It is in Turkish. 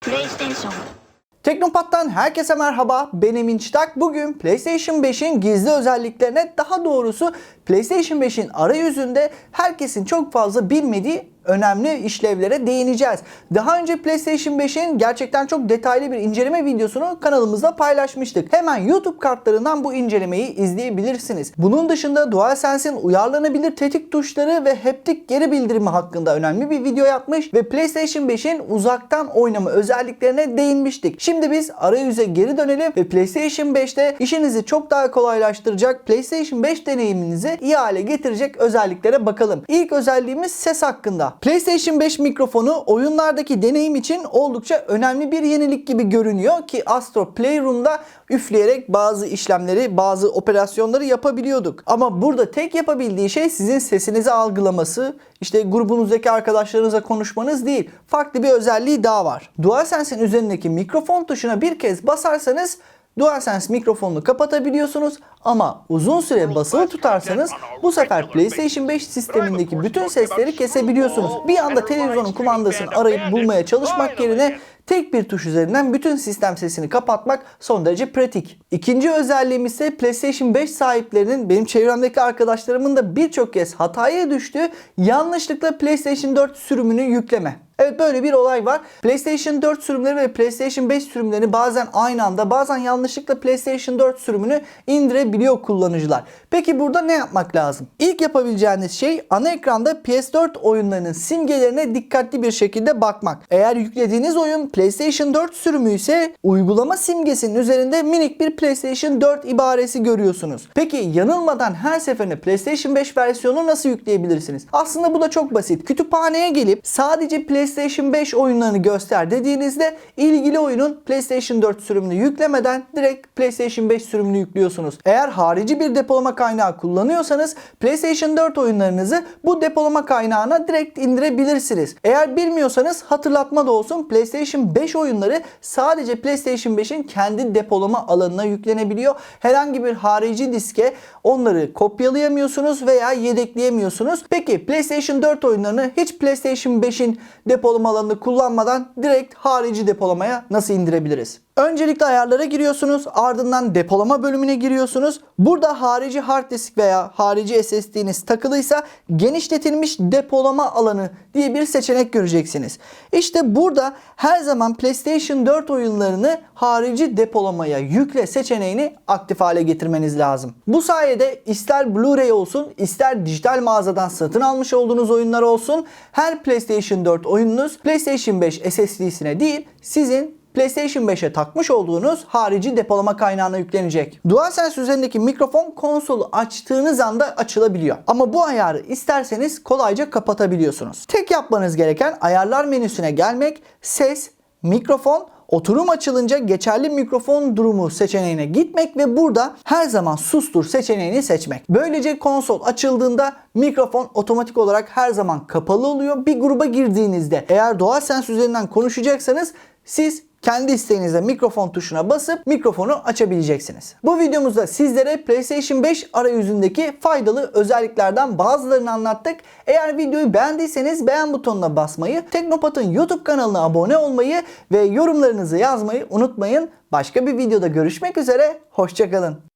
PlayStation Teknopat'tan herkese merhaba. Ben Emin Çıtak. Bugün PlayStation 5'in gizli özelliklerine, daha doğrusu PlayStation 5'in arayüzünde herkesin çok fazla bilmediği önemli işlevlere değineceğiz. Daha önce PlayStation 5'in gerçekten çok detaylı bir inceleme videosunu kanalımızda paylaşmıştık. Hemen YouTube kartlarından bu incelemeyi izleyebilirsiniz. Bunun dışında DualSense'in uyarlanabilir tetik tuşları ve haptik geri bildirimi hakkında önemli bir video yapmış ve PlayStation 5'in uzaktan oynama özelliklerine değinmiştik. Şimdi biz arayüze geri dönelim ve PlayStation 5'te işinizi çok daha kolaylaştıracak PlayStation 5 deneyiminizi iyi hale getirecek özelliklere bakalım. İlk özelliğimiz ses hakkında. PlayStation 5 mikrofonu oyunlardaki deneyim için oldukça önemli bir yenilik gibi görünüyor ki Astro Playroom'da üfleyerek bazı işlemleri, bazı operasyonları yapabiliyorduk. Ama burada tek yapabildiği şey sizin sesinizi algılaması, işte grubunuzdaki arkadaşlarınızla konuşmanız değil. Farklı bir özelliği daha var. DualSense'in üzerindeki mikrofon tuşuna bir kez basarsanız DualSense mikrofonunu kapatabiliyorsunuz ama uzun süre basılı tutarsanız bu sefer PlayStation 5 sistemindeki bütün sesleri kesebiliyorsunuz. Bir anda televizyonun kumandasını arayıp bulmaya çalışmak yerine tek bir tuş üzerinden bütün sistem sesini kapatmak son derece pratik. İkinci özelliğim ise PlayStation 5 sahiplerinin benim çevremdeki arkadaşlarımın da birçok kez hataya düştüğü yanlışlıkla PlayStation 4 sürümünü yükleme. Evet böyle bir olay var. PlayStation 4 sürümleri ve PlayStation 5 sürümlerini bazen aynı anda bazen yanlışlıkla PlayStation 4 sürümünü indirebiliyor kullanıcılar. Peki burada ne yapmak lazım? İlk yapabileceğiniz şey ana ekranda PS4 oyunlarının simgelerine dikkatli bir şekilde bakmak. Eğer yüklediğiniz oyun PlayStation 4 sürümü ise uygulama simgesinin üzerinde minik bir PlayStation 4 ibaresi görüyorsunuz. Peki yanılmadan her seferinde PlayStation 5 versiyonu nasıl yükleyebilirsiniz? Aslında bu da çok basit. Kütüphaneye gelip sadece PlayStation 5 oyunlarını göster dediğinizde ilgili oyunun PlayStation 4 sürümünü yüklemeden direkt PlayStation 5 sürümünü yüklüyorsunuz. Eğer harici bir depolama kaynağı kullanıyorsanız PlayStation 4 oyunlarınızı bu depolama kaynağına direkt indirebilirsiniz. Eğer bilmiyorsanız hatırlatma da olsun PlayStation 5 oyunları sadece PlayStation 5'in kendi depolama alanına yüklenebiliyor. Herhangi bir harici diske onları kopyalayamıyorsunuz veya yedekleyemiyorsunuz. Peki PlayStation 4 oyunlarını hiç PlayStation 5'in depolama alanını kullanmadan direkt harici depolamaya nasıl indirebiliriz? Öncelikle ayarlara giriyorsunuz. Ardından depolama bölümüne giriyorsunuz. Burada harici hard disk veya harici SSD'niz takılıysa genişletilmiş depolama alanı diye bir seçenek göreceksiniz. İşte burada her zaman PlayStation 4 oyunlarını harici depolamaya yükle seçeneğini aktif hale getirmeniz lazım. Bu sayede ister Blu-ray olsun ister dijital mağazadan satın almış olduğunuz oyunlar olsun her PlayStation 4 oyununuz PlayStation 5 SSD'sine değil sizin PlayStation 5'e takmış olduğunuz harici depolama kaynağına yüklenecek. DualSense üzerindeki mikrofon konsolu açtığınız anda açılabiliyor. Ama bu ayarı isterseniz kolayca kapatabiliyorsunuz. Tek yapmanız gereken ayarlar menüsüne gelmek, ses, mikrofon, Oturum açılınca geçerli mikrofon durumu seçeneğine gitmek ve burada her zaman sustur seçeneğini seçmek. Böylece konsol açıldığında mikrofon otomatik olarak her zaman kapalı oluyor. Bir gruba girdiğinizde eğer DualSense üzerinden konuşacaksanız siz kendi isteğinizle mikrofon tuşuna basıp mikrofonu açabileceksiniz. Bu videomuzda sizlere PlayStation 5 arayüzündeki faydalı özelliklerden bazılarını anlattık. Eğer videoyu beğendiyseniz beğen butonuna basmayı, Teknopat'ın YouTube kanalına abone olmayı ve yorumlarınızı yazmayı unutmayın. Başka bir videoda görüşmek üzere, hoşçakalın.